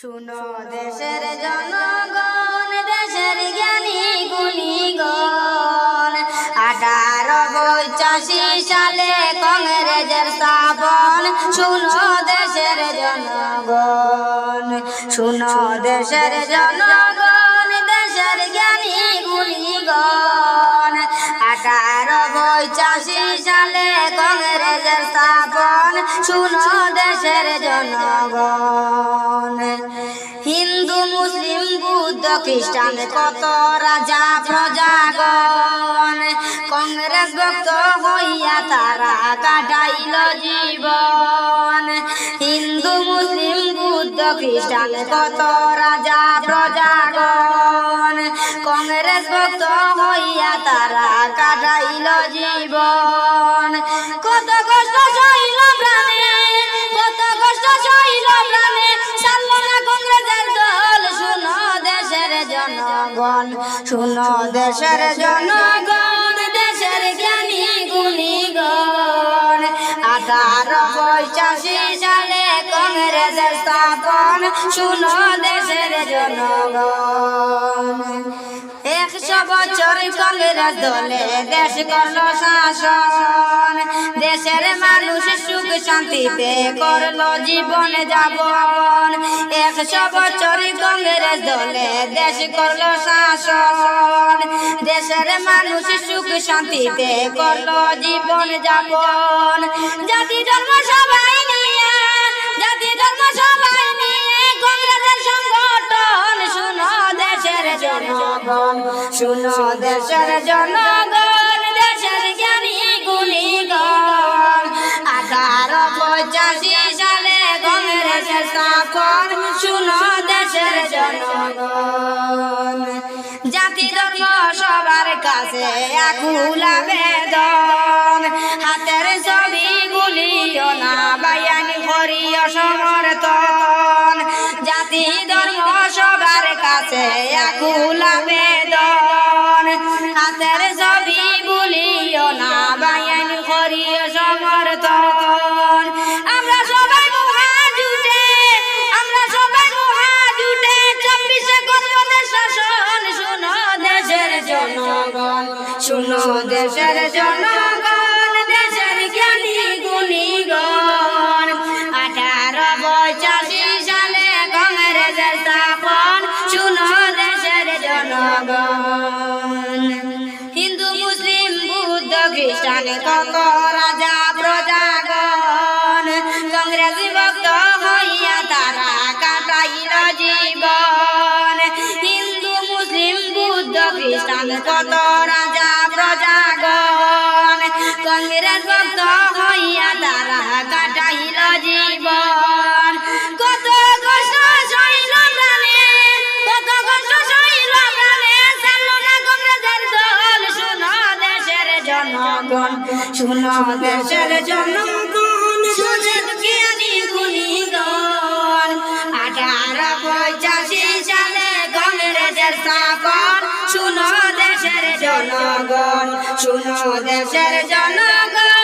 শুনো দেশের জনগণ দেশের জ্ঞানী গুণীগণ। আঠারো পঁচাশি সালে কংগ্রেসের স্থাপন। শুনো দেশের জনগণ শুনো দেশের জনগণ দেশের জ্ঞানী গুণীগণ। আঠারো পঁচাশি সালে কংগ্রেসের স্থাপন। শুনো খ্রিস্টান কত রাজা প্রজাগণ? কংগ্রেস ভক্ত হইয়া তারা কাটাইল জীবন। হিন্দু, মুসলিম, বুদ্ধ, খ্রিস্টান কত রাজা প্রজাগণ? কংগ্রেস ভক্ত হইয়া তারা কাটাইল জীবন। জনগণ শুনো দেশের জনগণ, দেশের জ্ঞানী গুণীগণ। আঠারো পঁচাশি সালে কংগ্রেসের স্থাপন শুনো দেশের জনগণ। একশো বছর কংগ্রেস দলে দেশ করল শাসন। দেশের মানুষ সুখ শান্তিতে করল জীবন যাপন। একশো বছর কংগ্রেস দলে দেশ করল শাসন। দেশের মানুষ সুখ শান্তিতে করল জীবন যাপন। জাতি ধর্ম সবাই জনগণ শুনো দেশের জনগণ, দেশের জ্ঞানী গুণীগণ আঠারো পঁচাশি সালে কংগ্রেসের স্থাপন, শুনো দেশের জনগণ। জাতি ধর্ম সবার কাছে আকুলা বেদন কাছে আকুলা বেদন হাতের ছবি গুলিও না, বায়ানি করিও সমর্থন। আমরা সবাই মহা জুটে আমরা সবাই মহা জুটে চব্বিশে করব শাসন, শুনো দেশের জনগণ, শুনো দেশের জনগণ। খ্রিস্টান কত রাজা প্রজাগণ কংগ্রেস ভক্ত হইয়া তারা কাটাইল জীবন। কত কষ্ট সইল প্রাণে, কত কষ্ট সইল প্রাণে চাললো না আঠারো পঁচাশি সালে কংগ্রেসের জনগণ শুনো দেশের জনগণ।